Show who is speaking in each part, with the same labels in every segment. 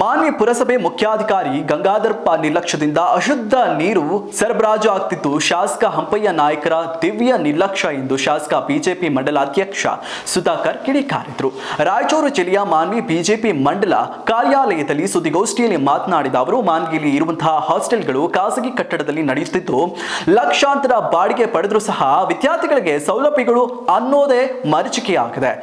Speaker 1: ಮಾನ್ಯ ಪುರಸಭೆ ಮುಖ್ಯಾಧಿಕಾರಿ ಗಂಗಾಧರ್ ಪ ನಿರ್ಲಕ್ಷ್ಯದಿಂದ ಅಶುದ್ಧ ನೀರು ಸರಬರಾಜು ಆಗ್ತಿತ್ತು. ಶಾಸಕ ಹಂಪಯ್ಯ ನಾಯಕರ ದಿವ್ಯ ನಿರ್ಲಕ್ಷ್ಯ ಎಂದು ಶಾಸಕ ಬಿಜೆಪಿ ಮಂಡಲಾಧ್ಯಕ್ಷ ಸುಧಾಕರ್ ಕಿಡಿಕಾರಿದ್ರು. ರಾಯಚೂರು ಜಿಲ್ಲೆಯ ಮಾನ್ವಿ ಬಿಜೆಪಿ ಮಂಡಲ ಕಾರ್ಯಾಲಯದಲ್ಲಿ ಸುದ್ದಿಗೋಷ್ಠಿಯಲ್ಲಿ ಮಾತನಾಡಿದ ಅವರು, ಮಾನ್ವಿಯಲ್ಲಿ ಇರುವಂತಹ ಹಾಸ್ಟೆಲ್ಗಳು ಖಾಸಗಿ ಕಟ್ಟಡದಲ್ಲಿ ನಡೆಯುತ್ತಿದ್ದು, ಲಕ್ಷಾಂತರ ಬಾಡಿಗೆ ಪಡೆದರೂ ಸಹ ವಿದ್ಯಾರ್ಥಿಗಳಿಗೆ ಸೌಲಭ್ಯಗಳು ಅನ್ನೋದೇ ಮರೀಚಿಕೆಯಾಗಿದೆ.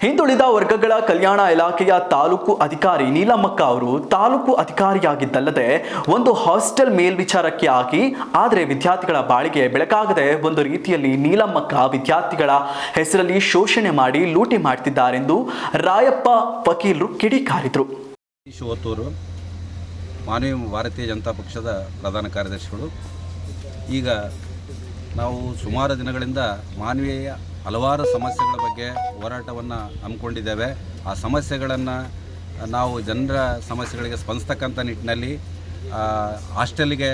Speaker 1: ಹಿಂದುಳಿದ ವರ್ಗಗಳ ಕಲ್ಯಾಣ ಇಲಾಖೆಯ ತಾಲೂಕು ಅಧಿಕಾರಿ ನೀಲಮ್ಮಕ್ಕ ಅವರು ತಾಲೂಕು ಅಧಿಕಾರಿಯಾಗಿದ್ದಲ್ಲದೆ ಒಂದು ಹಾಸ್ಟೆಲ್ ಮೇಲ್ವಿಚಾರಕ್ಕೆ ಆಗಿ, ಆದರೆ ವಿದ್ಯಾರ್ಥಿಗಳ ಬಾಳಿಗೆ ಬೆಳಕಾಗದೆ ಒಂದು ರೀತಿಯಲ್ಲಿ ನೀಲಮ್ಮಕ್ಕ ವಿದ್ಯಾರ್ಥಿಗಳ ಹೆಸರಲ್ಲಿ ಶೋಷಣೆ ಮಾಡಿ ಲೂಟಿ ಮಾಡ್ತಿದ್ದಾರೆಂದು ರಾಯಪ್ಪ ವಕೀಲರು ಕಿಡಿಕಾರಿದರು
Speaker 2: ಶಿವತ್ತೂರು ಮಾನವೀಯ ಭಾರತೀಯ ಜನತಾ ಪಕ್ಷದ ಪ್ರಧಾನ ಕಾರ್ಯದರ್ಶಿಗಳು. ಈಗ ನಾವು ಸುಮಾರು ದಿನಗಳಿಂದ ಮಾನವೀಯ ಹಲವಾರು ಸಮಸ್ಯೆಗಳ ಬಗ್ಗೆ ಹೋರಾಟವನ್ನು ಹಮ್ಮಿಕೊಂಡಿದ್ದೇವೆ. ಆ ಸಮಸ್ಯೆಗಳನ್ನು ನಾವು ಜನರ ಸಮಸ್ಯೆಗಳಿಗೆ ಸ್ಪಂದಿಸ್ತಕ್ಕಂಥ ನಿಟ್ಟಿನಲ್ಲಿ ಹಾಸ್ಟೆಲ್ಗೆ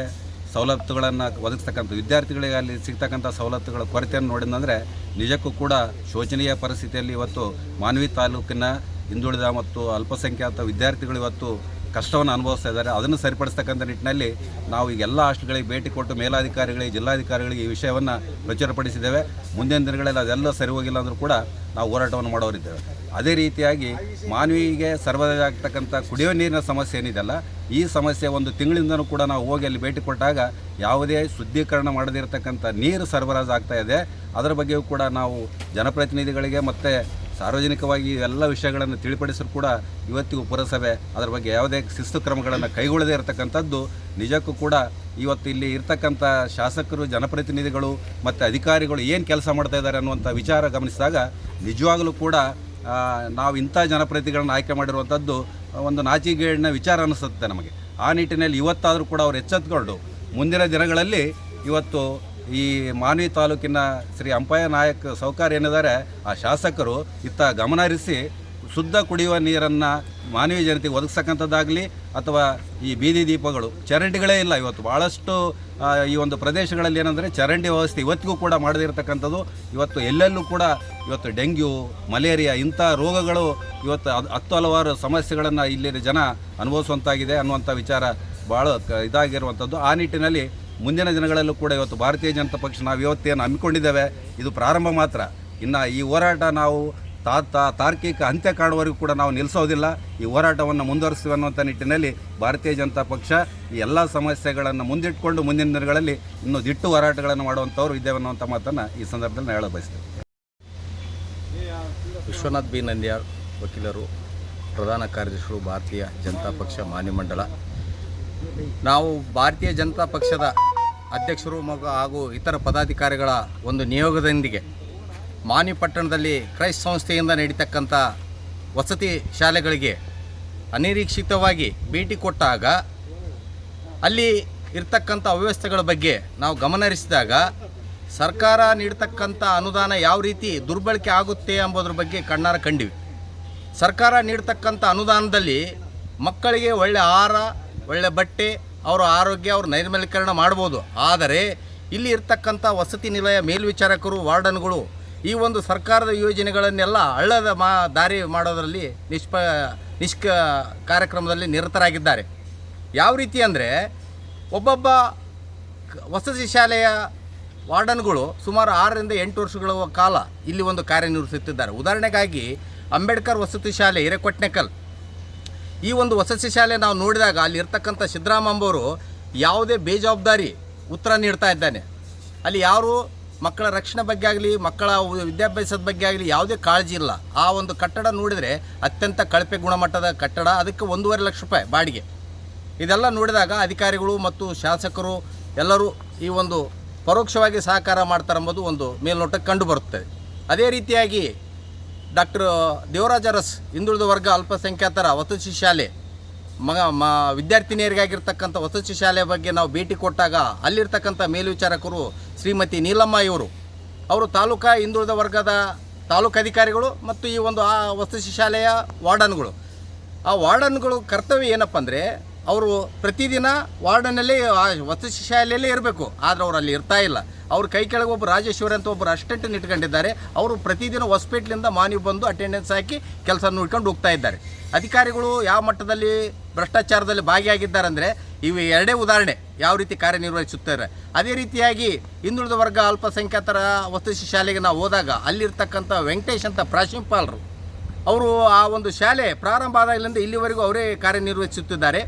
Speaker 2: ಸವಲತ್ತುಗಳನ್ನು ಒದಗಿಸ್ತಕ್ಕಂಥ ವಿದ್ಯಾರ್ಥಿಗಳಿಗೆ ಅಲ್ಲಿ ಸಿಗ್ತಕ್ಕಂಥ ಸವಲತ್ತುಗಳ ಕೊರತೆಯನ್ನು ನೋಡಿದಂದರೆ ನಿಜಕ್ಕೂ ಕೂಡ ಶೋಚನೀಯ ಪರಿಸ್ಥಿತಿಯಲ್ಲಿ ಇವತ್ತು ಮಾನವಿ ತಾಲೂಕಿನ ಹಿಂದುಳಿದ ಮತ್ತು ಅಲ್ಪಸಂಖ್ಯಾತ ವಿದ್ಯಾರ್ಥಿಗಳು ಇವತ್ತು ಕಷ್ಟವನ್ನು ಅನುಭವಿಸ್ತಾ ಇದ್ದಾರೆ. ಅದನ್ನು ಸರಿಪಡಿಸ್ತಕ್ಕಂಥ ನಿಟ್ಟಿನಲ್ಲಿ ನಾವು ಈಗ ಎಲ್ಲ ಹಾಸ್ಟೆಲ್ಗಳಿಗೆ ಭೇಟಿ ಕೊಟ್ಟು ಮೇಲಾಧಿಕಾರಿಗಳಿಗೆ, ಜಿಲ್ಲಾಧಿಕಾರಿಗಳಿಗೆ ಈ ವಿಷಯವನ್ನು ಪ್ರಚುರಪಡಿಸಿದ್ದೇವೆ. ಮುಂದಿನ ದಿನಗಳಲ್ಲಿ ಅದೆಲ್ಲ ಸರಿ ಹೋಗಿಲ್ಲ ಅಂದರೂ ಕೂಡ ನಾವು ಹೋರಾಟವನ್ನು ಮಾಡೋರಿದ್ದೇವೆ. ಅದೇ ರೀತಿಯಾಗಿ ಮಾನವಿಗೆ ಸರ್ವದಾಗ್ತಕ್ಕಂಥ ಕುಡಿಯುವ ನೀರಿನ ಸಮಸ್ಯೆ ಏನಿದೆಯಲ್ಲ, ಈ ಸಮಸ್ಯೆ ಒಂದು ತಿಂಗಳಿಂದನೂ ಕೂಡ ನಾವು ಹೋಗಿ ಅಲ್ಲಿ ಭೇಟಿ ಕೊಟ್ಟಾಗ ಯಾವುದೇ ಶುದ್ಧೀಕರಣ ಮಾಡದಿರತಕ್ಕಂಥ ನೀರು ಸರಬರಾಜು ಆಗ್ತಾ ಇದೆ. ಅದರ ಬಗ್ಗೆಯೂ ಕೂಡ ನಾವು ಜನಪ್ರತಿನಿಧಿಗಳಿಗೆ ಮತ್ತು ಸಾರ್ವಜನಿಕವಾಗಿ ಎಲ್ಲ ವಿಷಯಗಳನ್ನು ತಿಳಿಪಡಿಸಲು ಕೂಡ ಇವತ್ತಿಗೂ ಪುರಸಭೆ ಅದರ ಬಗ್ಗೆ ಯಾವುದೇ ಶಿಸ್ತು ಕ್ರಮಗಳನ್ನು ಕೈಗೊಳ್ಳದೇ ಇರತಕ್ಕಂಥದ್ದು. ನಿಜಕ್ಕೂ ಕೂಡ ಇವತ್ತು ಇಲ್ಲಿ ಇರ್ತಕ್ಕಂಥ ಶಾಸಕರು, ಜನಪ್ರತಿನಿಧಿಗಳು ಮತ್ತು ಅಧಿಕಾರಿಗಳು ಏನು ಕೆಲಸ ಮಾಡ್ತಾ ಇದ್ದಾರೆ ಅನ್ನುವಂಥ ವಿಚಾರ ಗಮನಿಸಿದಾಗ ನಿಜವಾಗಲೂ ಕೂಡ ನಾವು ಇಂಥ ಜನಪ್ರತಿನಿಧಿಗಳನ್ನು ಆಯ್ಕೆ ಮಾಡಿರುವಂಥದ್ದು ಒಂದು ನಾಚಿಗೇಡಿನ ವಿಚಾರ ಅನ್ನಿಸುತ್ತೆ ನಮಗೆ. ಆ ನಿಟ್ಟಿನಲ್ಲಿ ಇವತ್ತಾದರೂ ಕೂಡ ಅವರು ಎಚ್ಚೆತ್ಕೊಂಡು ಮುಂದಿನ ದಿನಗಳಲ್ಲಿ ಇವತ್ತು ಈ ಮಾನ್ವಿ ತಾಲೂಕಿನ ಶ್ರೀ ಅಂಪಯ್ಯ ನಾಯಕ್ ಸೌಕಾರ ಏನಿದ್ದಾರೆ, ಆ ಶಾಸಕರು ಇತ್ತ ಗಮನ ಹರಿಸಿ ಶುದ್ಧ ಕುಡಿಯುವ ನೀರನ್ನು ಮಾನವೀಯ ಜನತೆಗೆ ಒದಗಿಸ್ತಕ್ಕಂಥದ್ದಾಗಲಿ ಅಥವಾ ಈ ಬೀದಿ ದೀಪಗಳು, ಚರಂಡಿಗಳೇ ಇಲ್ಲ ಇವತ್ತು. ಭಾಳಷ್ಟು ಈ ಒಂದು ಪ್ರದೇಶಗಳಲ್ಲಿ ಏನಂದರೆ ಚರಂಡಿ ವ್ಯವಸ್ಥೆ ಇವತ್ತಿಗೂ ಕೂಡ ಮಾಡದೇ ಇರತಕ್ಕಂಥದ್ದು ಇವತ್ತು ಎಲ್ಲೆಲ್ಲೂ ಕೂಡ ಇವತ್ತು ಡೆಂಗ್ಯೂ, ಮಲೇರಿಯಾ ಇಂಥ ರೋಗಗಳು ಇವತ್ತು ಹತ್ತು ಹಲವಾರು ಸಮಸ್ಯೆಗಳನ್ನು ಇಲ್ಲಿನ ಜನ ಅನುಭವಿಸುವಂತಾಗಿದೆ ಅನ್ನುವಂಥ ವಿಚಾರ ಭಾಳ ಇದಾಗಿರುವಂಥದ್ದು. ಆ ನಿಟ್ಟಿನಲ್ಲಿ ಮುಂದಿನ ದಿನಗಳಲ್ಲೂ ಕೂಡ ಇವತ್ತು ಭಾರತೀಯ ಜನತಾ ಪಕ್ಷ ನಾವು ಇವತ್ತೇನು ಹಮ್ಮಿಕೊಂಡಿದ್ದೇವೆ, ಇದು ಪ್ರಾರಂಭ ಮಾತ್ರ. ಇನ್ನು ಈ ಹೋರಾಟ ನಾವು ತಾ, ತಾ- ತಾರ್ಕಿಕ ಅಂತ್ಯ ಕಾಣುವವರೆಗೂ ಕೂಡ ನಾವು ನಿಲ್ಲಿಸೋದಿಲ್ಲ. ಈ ಹೋರಾಟವನ್ನು ಮುಂದುವರಿಸ್ತೀವಿ ಅನ್ನುವಂಥ ನಿಟ್ಟಿನಲ್ಲಿ ಭಾರತೀಯ ಜನತಾ ಪಕ್ಷ ಈ ಎಲ್ಲ ಸಮಸ್ಯೆಗಳನ್ನು ಮುಂದಿಟ್ಟುಕೊಂಡು ಮುಂದಿನ ದಿನಗಳಲ್ಲಿ ಇನ್ನೂ ದಿಟ್ಟು ಹೋರಾಟಗಳನ್ನು ಮಾಡುವಂಥವ್ರು ಇದ್ದೇವೆ ಅನ್ನುವಂಥ ಮಾತನ್ನು ಈ ಸಂದರ್ಭದಲ್ಲಿ ನಾನು ಹೇಳಲು ಬಯಸ್ತೇವೆ
Speaker 3: ವಿಶ್ವನಾಥ್ ಬಿ. ನಂದ್ಯಾಳ್, ವಕೀಲರು, ಪ್ರಧಾನ ಕಾರ್ಯದರ್ಶಿಗಳು ಭಾರತೀಯ ಜನತಾ ಪಕ್ಷ ಮಾನ್ಯಮಂಡಲ. ನಾವು ಭಾರತೀಯ ಜನತಾ ಪಕ್ಷದ ಅಧ್ಯಕ್ಷರು ಮಗ ಹಾಗೂ ಇತರ ಪದಾಧಿಕಾರಿಗಳ ಒಂದು ನಿಯೋಗದೊಂದಿಗೆ ಮಾನಿ ಪಟ್ಟಣದಲ್ಲಿ ಕ್ರೈಸ್ತ ಸಂಸ್ಥೆಯಿಂದ ನಡೀತಕ್ಕಂಥ ವಸತಿ ಶಾಲೆಗಳಿಗೆ ಅನಿರೀಕ್ಷಿತವಾಗಿ ಭೇಟಿ ಕೊಟ್ಟಾಗ ಅಲ್ಲಿ ಇರ್ತಕ್ಕಂಥ ಅವ್ಯವಸ್ಥೆಗಳ ಬಗ್ಗೆ ನಾವು ಗಮನಹರಿಸಿದಾಗ ಸರ್ಕಾರ ನೀಡ್ತಕ್ಕಂಥ ಅನುದಾನ ಯಾವ ರೀತಿ ದುರ್ಬಳಕೆ ಆಗುತ್ತೆ ಎಂಬುದ್ರ ಬಗ್ಗೆ ಕಣ್ಣಾರ ಕಂಡಿವಿ. ಸರ್ಕಾರ ನೀಡ್ತಕ್ಕಂಥ ಅನುದಾನದಲ್ಲಿ ಮಕ್ಕಳಿಗೆ ಒಳ್ಳೆ ಆಹಾರ ಒಳ್ಳೆ ಬಟ್ಟೆ, ಅವರ ಆರೋಗ್ಯ, ಅವ್ರ ನೈರ್ಮಲೀಕರಣ ಮಾಡ್ಬೋದು. ಆದರೆ, ಇಲ್ಲಿ ಇರ್ತಕ್ಕಂಥ ವಸತಿ ನಿಲಯ ಮೇಲ್ವಿಚಾರಕರು, ವಾರ್ಡನ್ಗಳು, ಈ ಒಂದು ಸರ್ಕಾರದ ಯೋಜನೆಗಳನ್ನೆಲ್ಲ ಹಳ್ಳದ ಮಾ, ದಾರಿ ಮಾಡೋದರಲ್ಲಿ ನಿಷ್ಪ, ನಿಷ್ಕ ಕಾರ್ಯಕ್ರಮದಲ್ಲಿ ನಿರತರಾಗಿದ್ದಾರೆ. ಯಾವ ರೀತಿ ಅಂದರೆ, ಒಬ್ಬೊಬ್ಬ ವಸತಿ ಶಾಲೆಯ ವಾರ್ಡನ್ಗಳು ಸುಮಾರು ಆರರಿಂದ ಎಂಟು ವರ್ಷಗಳ ಕಾಲ ಇಲ್ಲಿ ಒಂದು ಕಾರ್ಯನಿರ್ವಹಿಸುತ್ತಿದ್ದಾರೆ. ಉದಾಹರಣೆಗಾಗಿ, ಅಂಬೇಡ್ಕರ್ ವಸತಿ ಶಾಲೆ ಹಿರೇಕೊಟ್ನೆಕಲ್ ಈ ಒಂದು ವಸತಿ ಶಾಲೆ ನಾವು ನೋಡಿದಾಗ ಅಲ್ಲಿ ಇರ್ತಕ್ಕಂಥ ಸಿದ್ದರಾಮಂಬವರು ಯಾವುದೇ ಬೇಜವಾಬ್ದಾರಿ ಉತ್ತರ ನೀಡ್ತಾ ಇದ್ದಾನೆ. ಅಲ್ಲಿ ಯಾರು ಮಕ್ಕಳ ರಕ್ಷಣೆ ಬಗ್ಗೆ ಆಗಲಿ, ಮಕ್ಕಳ ವಿದ್ಯಾಭ್ಯಾಸದ ಬಗ್ಗೆ ಆಗಲಿ ಯಾವುದೇ ಕಾಳಜಿ ಇಲ್ಲ. ಆ ಒಂದು ಕಟ್ಟಡ ನೋಡಿದರೆ ಅತ್ಯಂತ ಕಳಪೆ ಗುಣಮಟ್ಟದ ಕಟ್ಟಡ, ಅದಕ್ಕೆ ಒಂದೂವರೆ ಲಕ್ಷ ರೂಪಾಯಿ ಬಾಡಿಗೆ. ಇದೆಲ್ಲ ನೋಡಿದಾಗ ಅಧಿಕಾರಿಗಳು ಮತ್ತು ಶಾಸಕರು ಎಲ್ಲರೂ ಈ ಒಂದು ಪರೋಕ್ಷವಾಗಿ ಸಹಕಾರ ಮಾಡ್ತಾರೆ ಎಂಬುದು ಒಂದು ಮೇಲ್ನೋಟಕ್ಕೆ ಕಂಡುಬರುತ್ತದೆ ಅದೇ ರೀತಿಯಾಗಿ ಡಾಕ್ಟರ್ ದೇವರಾಜ ಅರಸ್, ಹಿಂದುಳಿದ ವರ್ಗ ಅಲ್ಪಸಂಖ್ಯಾತರ ವಸತಿ ಶಾಲೆ. ಮಗ, ಮ, ವಿದ್ಯಾರ್ಥಿನಿಯರಿಗಾಗಿರ್ತಕ್ಕಂಥ ವಸತಿ ಶಾಲೆ ಬಗ್ಗೆ ನಾವು ಭೇಟಿ ಕೊಟ್ಟಾಗ ಅಲ್ಲಿರ್ತಕ್ಕಂಥ ಮೇಲ್ವಿಚಾರಕರು ಶ್ರೀಮತಿ ನೀಲಮ್ಮ ಇವರು. ಅವರು ತಾಲೂಕಾ ಹಿಂದುಳಿದ ವರ್ಗದ ತಾಲೂಕು ಅಧಿಕಾರಿಗಳು ಮತ್ತು ಈ ಒಂದು ಆ ವಸತಿ ಶಾಲೆಯ ವಾರ್ಡನ್ಗಳು. ಆ ವಾರ್ಡನ್ಗಳು ಕರ್ತವ್ಯ ಏನಪ್ಪ ಅಂದರೆ ಅವರು ಪ್ರತಿದಿನ ವಾರ್ಡನಲ್ಲಿ ವಸತಿ ಶಾಲೆಯಲ್ಲೇ ಇರಬೇಕು. ಆದರೆ ಅವರು ಅಲ್ಲಿ ಇರ್ತಾ ಇಲ್ಲ. ಅವ್ರ ಕೈ ಕೆಳಗೆ ಒಬ್ಬ ರಾಜೇಶ್ವರಿ ಅಂತ ಒಬ್ಬರು ಅಸಿಸ್ಟೆಂಟ್ ಇಟ್ಕೊಂಡಿದ್ದಾರೆ ಅವರು ಪ್ರತಿದಿನ ಹಾಸ್ಪಿಟ್ಲಿಂದ ಮಾನಿ ಬಂದು ಅಟೆಂಡೆನ್ಸ್ ಹಾಕಿ ಕೆಲಸ ನೋಡ್ಕೊಂಡು ಹೋಗ್ತಾ ಇದ್ದಾರೆ. ಅಧಿಕಾರಿಗಳು ಯಾವ ಮಟ್ಟದಲ್ಲಿ ಭ್ರಷ್ಟಾಚಾರದಲ್ಲಿ ಭಾಗಿಯಾಗಿದ್ದಾರೆ ಅಂದರೆ, ಇವು ಎರಡೇ ಉದಾಹರಣೆ ಯಾವ ರೀತಿ ಕಾರ್ಯನಿರ್ವಹಿಸುತ್ತಾರೆ. ಅದೇ ರೀತಿಯಾಗಿ ಹಿಂದುಳಿದ ವರ್ಗ ಅಲ್ಪಸಂಖ್ಯಾತರ ವಸತಿ ಶಾಲೆಗೆ ನಾವು ಹೋದಾಗ ಅಲ್ಲಿರ್ತಕ್ಕಂಥ ವೆಂಕಟೇಶ್ ಅಂತ ಪ್ರಾಂಶುಪಾಲರು, ಅವರು ಆ ಒಂದು ಶಾಲೆ ಪ್ರಾರಂಭ ಆದಾಗಲಿಂದ ಇಲ್ಲಿವರೆಗೂ ಅವರೇ ಕಾರ್ಯನಿರ್ವಹಿಸುತ್ತಿದ್ದಾರೆ.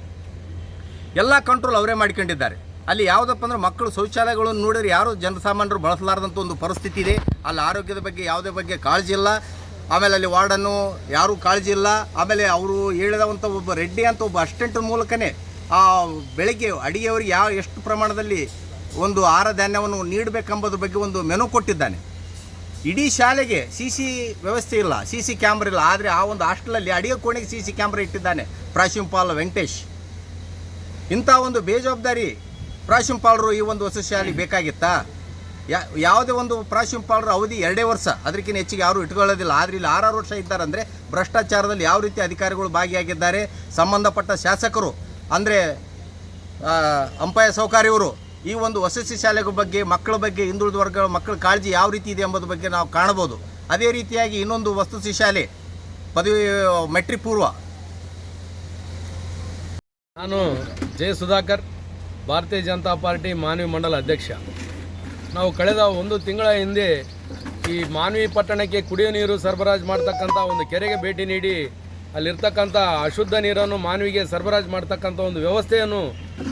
Speaker 3: ಎಲ್ಲ ಕಂಟ್ರೋಲ್ ಅವರೇ ಮಾಡ್ಕೊಂಡಿದ್ದಾರೆ. ಅಲ್ಲಿ ಯಾವುದಪ್ಪ ಅಂದ್ರೆ ಮಕ್ಕಳು ಶೌಚಾಲಯಗಳನ್ನು ನೋಡಿದ್ರೆ ಯಾರು ಜನಸಾಮಾನ್ಯರು ಬಳಸಲಾರದಂಥ ಒಂದು ಪರಿಸ್ಥಿತಿ ಇದೆ. ಅಲ್ಲಿ ಆರೋಗ್ಯದ ಬಗ್ಗೆ ಯಾವುದೇ ಬಗ್ಗೆ ಕಾಳಜಿ ಇಲ್ಲ. ಆಮೇಲೆ ಅಲ್ಲಿ ವಾರ್ಡನ್ನು ಯಾರೂ ಕಾಳಜಿ ಇಲ್ಲ. ಆಮೇಲೆ ಅವರು ಹೇಳಿದಂಥ ಒಬ್ಬ ರೆಡ್ಡಿ ಅಂತ ಒಬ್ಬ ಅಸ್ಟೆಂಟ್ ಮೂಲಕನೇ ಆ ಬೆಳಗ್ಗೆ ಅಡಿಗೆಯವರಿಗೆ ಯಾವ ಎಷ್ಟು ಪ್ರಮಾಣದಲ್ಲಿ ಒಂದು ಆಹಾರ ಧಾನ್ಯವನ್ನು ನೀಡಬೇಕೆಂಬುದ್ರ ಬಗ್ಗೆ ಒಂದು ಮೆನು ಕೊಟ್ಟಿದ್ದಾನೆ. ಇಡೀ ಶಾಲೆಗೆ ಸಿ ಸಿ ವ್ಯವಸ್ಥೆ ಇಲ್ಲ, ಸಿ ಸಿ ಕ್ಯಾಮ್ರಾ ಇಲ್ಲ. ಆದರೆ ಆ ಒಂದು ಹಾಸ್ಟೆಲಲ್ಲಿ ಅಡಿಗೆ ಕೋಣೆಗೆ ಸಿ ಸಿ ಕ್ಯಾಮ್ರಾ ಇಟ್ಟಿದ್ದಾನೆ ಪ್ರಾಂಶುಪಾಲ ವೆಂಕಟೇಶ್. ಇಂಥ ಒಂದು ಬೇಜವಾಬ್ದಾರಿ ಪ್ರಾಂಶುಪಾಲರು ಈ ಒಂದು ವಸತಿ ಶಾಲೆಗೆ ಬೇಕಾಗಿತ್ತಾ? ಯಾ, ಯಾವುದೇ ಒಂದು ಪ್ರಾಂಶುಪಾಲರ ಅವಧಿ ಎರಡೇ ವರ್ಷ. ಅದಕ್ಕಿಂತ ಹೆಚ್ಚಿಗೆ ಯಾರು ಇಟ್ಕೊಳ್ಳೋದಿಲ್ಲ. ಆದರೆ ಇಲ್ಲಿ ಆರಾರು ವರ್ಷ ಇದ್ದಾರಂದರೆ ಭ್ರಷ್ಟಾಚಾರದಲ್ಲಿ ಯಾವ ರೀತಿ ಅಧಿಕಾರಿಗಳು ಭಾಗಿಯಾಗಿದ್ದಾರೆ? ಸಂಬಂಧಪಟ್ಟ ಶಾಸಕರು, ಅಂದರೆ ಅಂಪಾಯ ಸೌಕರ್ಯವರು, ಈ ಒಂದು ವಸತಿ ಶಾಲೆಗಳ ಬಗ್ಗೆ, ಮಕ್ಕಳ ಬಗ್ಗೆ, ಹಿಂದುಳಿದ ವರ್ಗ ಮಕ್ಕಳ ಕಾಳಜಿ ಯಾವ ರೀತಿ ಇದೆ ಎಂಬುದ ಬಗ್ಗೆ ನಾವು ಕಾಣಬಹುದು. ಅದೇ ರೀತಿಯಾಗಿ ಇನ್ನೊಂದು ವಸತಿ ಶಾಲೆ, ಪದವಿ, ಮೆಟ್ರಿಕ್ ಪೂರ್ವ.
Speaker 4: ನಾನು ಜೆ ಸುಧಾಕರ್, ಭಾರತೀಯ ಜನತಾ ಪಾರ್ಟಿ ಮಾನವಿ ಮಂಡಲ ಅಧ್ಯಕ್ಷ. ನಾವು ಕಳೆದ ಒಂದು ತಿಂಗಳ ಹಿಂದೆ ಈ ಮಾನವಿ ಪಟ್ಟಣಕ್ಕೆ ಕುಡಿಯೋ ನೀರು ಸರಬರಾಜು ಮಾಡ್ತಕ್ಕಂಥ ಒಂದು ಕೆರೆಗೆ ಭೇಟಿ ನೀಡಿ, ಅಲ್ಲಿರ್ತಕ್ಕಂಥ ಅಶುದ್ಧ ನೀರನ್ನು ಮಾನವಿಗೆ ಸರಬರಾಜು ಮಾಡ್ತಕ್ಕಂಥ ಒಂದು ವ್ಯವಸ್ಥೆಯನ್ನು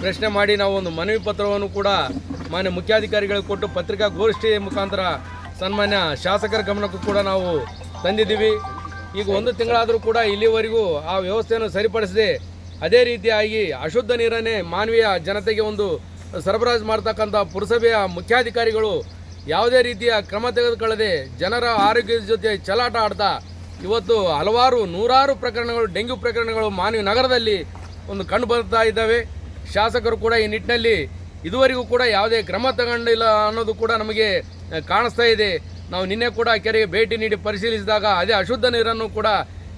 Speaker 4: ಪ್ರಶ್ನೆ ಮಾಡಿ ನಾವು ಒಂದು ಮನವಿ ಪತ್ರವನ್ನು ಕೂಡ ಮಾನ್ಯ ಮುಖ್ಯಾಧಿಕಾರಿಗಳಿಗೆ ಕೊಟ್ಟು ಪತ್ರಿಕಾಗೋಷ್ಠಿ ಮುಖಾಂತರ ಸನ್ಮಾನ್ಯ ಶಾಸಕರ ಗಮನಕ್ಕೂ ಕೂಡ ನಾವು ತಂದಿದ್ದೀವಿ. ಈಗ ಒಂದು ತಿಂಗಳಾದರೂ ಕೂಡ ಇಲ್ಲಿವರೆಗೂ ಆ ವ್ಯವಸ್ಥೆಯನ್ನು ಸರಿಪಡಿಸದೆ ಅದೇ ರೀತಿಯಾಗಿ ಅಶುದ್ಧ ನೀರನ್ನೇ ಮಾನವೀಯ ಜನತೆಗೆ ಒಂದು ಸರಬರಾಜು ಮಾಡ್ತಕ್ಕಂಥ ಪುರಸಭೆಯ ಮುಖ್ಯಾಧಿಕಾರಿಗಳು ಯಾವುದೇ ರೀತಿಯ ಕ್ರಮ ತೆಗೆದುಕೊಳ್ಳದೆ ಜನರ ಆರೋಗ್ಯದ ಜೊತೆ ಚಲಾಟ ಆಡ್ತಾ ಇವತ್ತು ಹಲವಾರು ನೂರಾರು ಪ್ರಕರಣಗಳು, ಡೆಂಗ್ಯೂ ಪ್ರಕರಣಗಳು ಮಾನವಿ ನಗರದಲ್ಲಿ ಒಂದು ಕಂಡು ಬರ್ತಾ ಇದ್ದಾವೆ. ಶಾಸಕರು ಕೂಡ ಈ ನಿಟ್ಟಿನಲ್ಲಿ ಇದುವರೆಗೂ ಕೂಡ ಯಾವುದೇ ಕ್ರಮ ತಗೊಂಡಿಲ್ಲ ಅನ್ನೋದು ಕೂಡ ನಮಗೆ ಕಾಣಿಸ್ತಾ ಇದೆ. ನಾವು ನಿನ್ನೆ ಕೂಡ ಕೆರೆಗೆ ಭೇಟಿ ನೀಡಿ ಪರಿಶೀಲಿಸಿದಾಗ ಅದೇ ಅಶುದ್ಧ ನೀರನ್ನು ಕೂಡ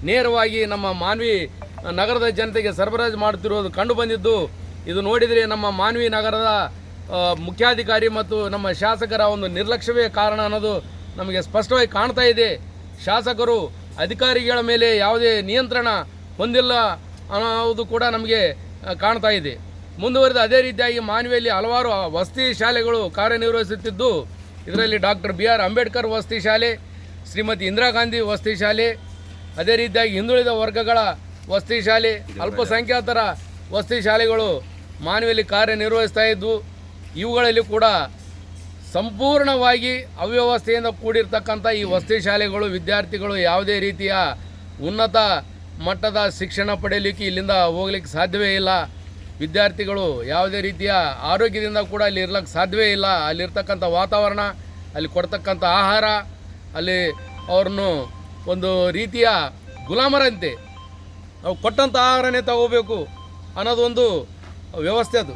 Speaker 4: ನೇರವಾಗಿ ನಮ್ಮ ಮಾನ್ವಿ ನಗರದ ಜನತೆಗೆ ಸರಬರಾಜು ಮಾಡುತ್ತಿರುವುದು ಕಂಡು ಬಂದಿದ್ದು, ಇದು ನೋಡಿದರೆ ನಮ್ಮ ಮಾನ್ವಿ ನಗರದ ಮುಖ್ಯಾಧಿಕಾರಿ ಮತ್ತು ನಮ್ಮ ಶಾಸಕರ ಒಂದು ನಿರ್ಲಕ್ಷ್ಯವೇ ಕಾರಣ ಅನ್ನೋದು ನಮಗೆ ಸ್ಪಷ್ಟವಾಗಿ ಕಾಣ್ತಾ ಇದೆ. ಶಾಸಕರು ಅಧಿಕಾರಿಗಳ ಮೇಲೆ ಯಾವುದೇ ನಿಯಂತ್ರಣ ಹೊಂದಿಲ್ಲ ಅನ್ನೋದು ಕೂಡ ನಮಗೆ ಕಾಣ್ತಾ ಇದೆ. ಮುಂದುವರೆದ ಅದೇ ರೀತಿಯಾಗಿ ಮಾನ್ವಿಯಲ್ಲಿ ಹಲವಾರು ವಸತಿ ಶಾಲೆಗಳು ಕಾರ್ಯನಿರ್ವಹಿಸುತ್ತಿದ್ದು, ಇದರಲ್ಲಿ ಡಾಕ್ಟರ್ ಬಿ ಆರ್ ಅಂಬೇಡ್ಕರ್ ವಸತಿ ಶಾಲೆ, ಶ್ರೀಮತಿ ಇಂದಿರಾ ಗಾಂಧಿ ವಸತಿ ಶಾಲೆ, ಅದೇ ರೀತಿಯಾಗಿ ಹಿಂದುಳಿದ ವರ್ಗಗಳ ವಸತಿ ಶಾಲೆ ಅಲ್ಪಸಂಖ್ಯಾತರ ವಸತಿ ಶಾಲೆಗಳು ಮಾನವಿಯಲ್ಲಿ ಕಾರ್ಯನಿರ್ವಹಿಸ್ತಾ ಇದ್ದು ಇವುಗಳಲ್ಲಿ ಕೂಡ ಸಂಪೂರ್ಣವಾಗಿ ಅವ್ಯವಸ್ಥೆಯಿಂದ ಕೂಡಿರ್ತಕ್ಕಂಥ ಈ ವಸತಿ ಶಾಲೆಗಳು ವಿದ್ಯಾರ್ಥಿಗಳು ಯಾವುದೇ ರೀತಿಯ ಉನ್ನತ ಮಟ್ಟದ ಶಿಕ್ಷಣ ಪಡೆಯಲಿಕ್ಕೆ ಇಲ್ಲಿಂದ ಹೋಗ್ಲಿಕ್ಕೆ ಸಾಧ್ಯವೇ ಇಲ್ಲ. ವಿದ್ಯಾರ್ಥಿಗಳು ಯಾವುದೇ ರೀತಿಯ ಆರೋಗ್ಯದಿಂದ ಕೂಡ ಅಲ್ಲಿ ಇರ್ಲಿಕ್ಕೆ ಸಾಧ್ಯವೇ ಇಲ್ಲ. ಅಲ್ಲಿರ್ತಕ್ಕಂಥ ವಾತಾವರಣ ಅಲ್ಲಿ ಕೊಡ್ತಕ್ಕಂಥ ಆಹಾರ ಅಲ್ಲಿ ಅವ್ರನ್ನು ಒಂದು ರೀತಿಯ ಗುಲಾಮರಂತೆ ನಾವು ಕೊಟ್ಟಂಥ ಆಹಾರನೇ ತಗೋಬೇಕು ಅನ್ನೋದೊಂದು ವ್ಯವಸ್ಥೆ ಅದು.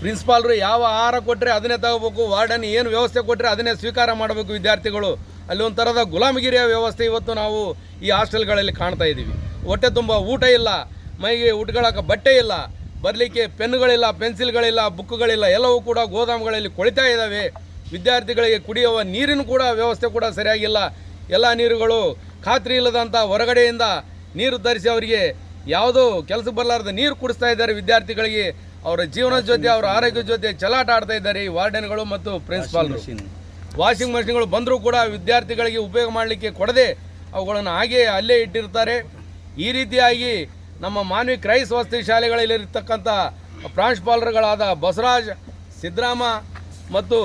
Speaker 4: ಪ್ರಿನ್ಸಿಪಾಲ್ರು ಯಾವ ಆಹಾರ ಕೊಟ್ಟರೆ ಅದನ್ನೇ ತಗೋಬೇಕು, ವಾರ್ಡನ್ ಏನು ವ್ಯವಸ್ಥೆ ಕೊಟ್ಟರೆ ಅದನ್ನೇ ಸ್ವೀಕಾರ ಮಾಡಬೇಕು ವಿದ್ಯಾರ್ಥಿಗಳು. ಅಲ್ಲಿ ಒಂಥರದ ಗುಲಾಮಗಿರಿಯ ವ್ಯವಸ್ಥೆ ಇವತ್ತು ನಾವು ಈ ಹಾಸ್ಟೆಲ್ಗಳಲ್ಲಿ ಕಾಣ್ತಾ ಇದ್ದೀವಿ. ಹೊಟ್ಟೆ ತುಂಬ ಊಟ ಇಲ್ಲ, ಮೈಗೆ ಉಟ್ಕೊಳ್ಳೋಕೆ ಬಟ್ಟೆ ಇಲ್ಲ, ಬರಲಿಕ್ಕೆ ಪೆನ್ಗಳಿಲ್ಲ ಪೆನ್ಸಿಲ್ಗಳಿಲ್ಲ ಬುಕ್ಗಳಿಲ್ಲ ಎಲ್ಲವೂ ಕೂಡ ಗೋದಾಮುಗಳಲ್ಲಿ ಕೊಳಿತಾ ಇದ್ದಾವೆ. ವಿದ್ಯಾರ್ಥಿಗಳಿಗೆ ಕುಡಿಯುವ ನೀರಿನ ಕೂಡ ವ್ಯವಸ್ಥೆ ಕೂಡ ಸರಿಯಾಗಿಲ್ಲ. ಎಲ್ಲ ನೀರುಗಳು ಖಾತ್ರಿ ಇಲ್ಲದಂಥ ಹೊರಗಡೆಯಿಂದ ನೀರು ತರಿಸಿ ಅವರಿಗೆ ಯಾವುದೋ ಕೆಲಸ ಬರಲಾರ್ದ ನೀರು ಕುಡಿಸ್ತಾ ಇದ್ದಾರೆ ವಿದ್ಯಾರ್ಥಿಗಳಿಗೆ. ಅವರ ಜೀವನದ ಜೊತೆ ಅವರ ಆರೋಗ್ಯದ ಜೊತೆ ಚಲಾಟ ಆಡ್ತಾ ಇದ್ದಾರೆ ಈ ವಾರ್ಡನ್ಗಳು ಮತ್ತು ಪ್ರಿನ್ಸಿಪಾಲ್ರು ವಾಷಿಂಗ್ ಮಷಿನ್ಗಳು ಬಂದರೂ ಕೂಡ ವಿದ್ಯಾರ್ಥಿಗಳಿಗೆ ಉಪಯೋಗ ಮಾಡಲಿಕ್ಕೆ ಕೊಡದೆ ಅವುಗಳನ್ನು ಹಾಗೆ ಅಲ್ಲೇ ಇಟ್ಟಿರ್ತಾರೆ. ಈ ರೀತಿಯಾಗಿ ನಮ್ಮ ಮಾನವಿ ಕ್ರೈಸ್ ವಸತಿ ಶಾಲೆಗಳಲ್ಲಿರ್ತಕ್ಕಂಥ ಪ್ರಾಂಶುಪಾಲರುಗಳಾದ ಬಸವರಾಜ್ ಸಿದ್ದರಾಮ ಮತ್ತು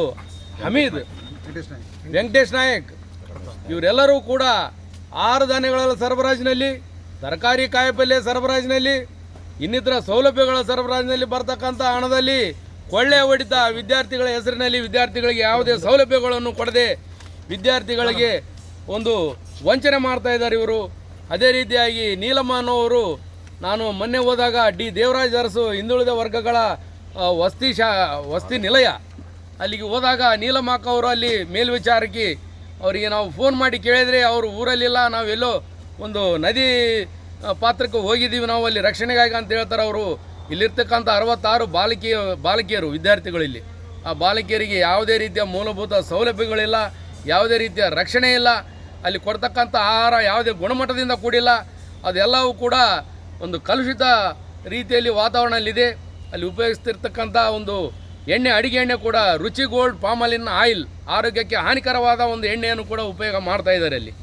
Speaker 4: ಹಮೀದ್ ವೆಂಕಟೇಶ್ ನಾಯಕ್. ಇವರೆಲ್ಲರೂ ಕೂಡ ಆಹಾರ ಧಾನ್ಯಗಳ ಸರಬರಾಜಿನಲ್ಲಿ, ತರಕಾರಿ ಕಾಯಿಪಲ್ಯ ಸರಬರಾಜಿನಲ್ಲಿ, ಇನ್ನಿತರ ಸೌಲಭ್ಯಗಳ ಸರಬರಾಜಿನಲ್ಲಿ ಬರ್ತಕ್ಕಂಥ ಹಣದಲ್ಲಿ ಕೊಳ್ಳೆ ಹೊಡಿತ ವಿದ್ಯಾರ್ಥಿಗಳ ಹೆಸರಿನಲ್ಲಿ ವಿದ್ಯಾರ್ಥಿಗಳಿಗೆ ಯಾವುದೇ ಸೌಲಭ್ಯಗಳನ್ನು ಕೊಡದೆ ವಿದ್ಯಾರ್ಥಿಗಳಿಗೆ ಒಂದು ವಂಚನೆ ಮಾಡ್ತಾ ಇದ್ದಾರೆ ಇವರು. ಅದೇ ರೀತಿಯಾಗಿ ನೀಲಮ್ಮ ಅನ್ನೋವರು, ನಾನು ಮೊನ್ನೆ ಹೋದಾಗ ಡಿ. ದೇವರಾಜ್ ಅರಸು ಹಿಂದುಳಿದ ವರ್ಗಗಳ ವಸ್ತಿ ವಸತಿ ಶಾ, ವಸ್ತಿ ನಿಲಯ ಅಲ್ಲಿಗೆ ಹೋದಾಗ ನೀಲಮಾಕ ಅವರು ಅಲ್ಲಿ ಮೇಲ್ವಿಚಾರಕಿ ಅವರಿಗೆ ನಾವು ಫೋನ್ ಮಾಡಿ ಕೇಳಿದರೆ ಅವರು ಊರಲ್ಲಿಲ್ಲ ನಾವೆಲ್ಲೋ ಒಂದು ನದಿ ಪಾತ್ರಕ್ಕೆ ಹೋಗಿದ್ದೀವಿ, ನಾವು ಅಲ್ಲಿ ರಕ್ಷಣೆಗಾಗಿ ಅಂತ ಹೇಳ್ತಾರೆ ಅವರು. ಇಲ್ಲಿರ್ತಕ್ಕಂಥ ಅರವತ್ತಾರು ಬಾಲಕಿಯ ಬಾಲಕಿಯರು ವಿದ್ಯಾರ್ಥಿಗಳು ಇಲ್ಲಿ ಆ ಬಾಲಕಿಯರಿಗೆ ಯಾವುದೇ ರೀತಿಯ ಮೂಲಭೂತ ಸೌಲಭ್ಯಗಳಿಲ್ಲ, ಯಾವುದೇ ರೀತಿಯ ರಕ್ಷಣೆ ಇಲ್ಲ. ಅಲ್ಲಿ ಕೊಡ್ತಕ್ಕಂಥ ಆಹಾರ ಯಾವುದೇ ಗುಣಮಟ್ಟದಿಂದ ಕೂಡಿಲ್ಲ. ಅದೆಲ್ಲವೂ ಕೂಡ ಒಂದು ಕಲುಷಿತ ರೀತಿಯಲ್ಲಿ ವಾತಾವರಣದಲ್ಲಿದೆ. ಅಲ್ಲಿ ಉಪಯೋಗಿಸ್ತಿರ್ತಕ್ಕಂಥ ಒಂದು ಎಣ್ಣೆ, ಅಡಿಗೆ ಎಣ್ಣೆ ಕೂಡ ರುಚಿ ಗೋಲ್ಡ್ ಪಾಮಲಿನ್, ಆಯಿಲ್. ಆರೋಗ್ಯಕ್ಕೆ ಹಾನಿಕರವಾದ ಒಂದು ಎಣ್ಣೆಯನ್ನು ಕೂಡ ಉಪಯೋಗ ಮಾಡ್ತಾ ಇದ್ದಾರೆ ಅಲ್ಲಿ.